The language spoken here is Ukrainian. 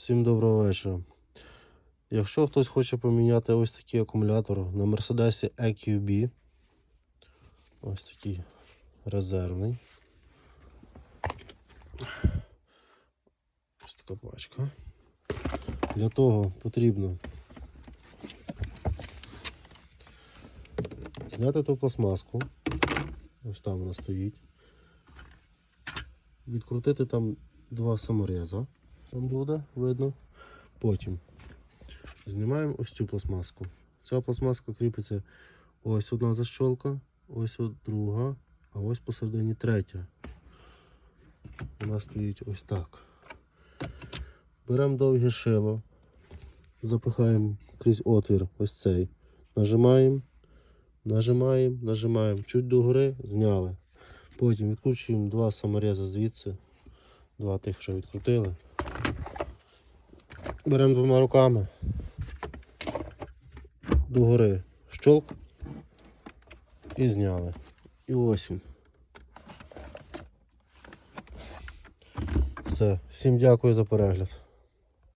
Всім доброго вечора. Якщо хтось хоче поміняти ось такий акумулятор на Mercedes EQB, ось такий резервний. Ось така пачка. Для того потрібно зняти ту пластмаску. Ось там вона стоїть. Відкрутити там два самореза. Там буде видно. Потім знімаємо ось цю пластмаску. Ця пластмаска кріпиться ось одна защолка, ось друга, а ось посередині третя. Вона стоїть ось так. Беремо довге шило, запихаємо крізь отвір ось цей. Нажимаємо, нажимаємо, нажимаємо. Чуть догори зняли. Потім відкручуємо два саморези звідси. Два тих, що відкрутили. Беремо двома руками. Догори щолк і зняли. І ось. Все. Всім дякую за перегляд.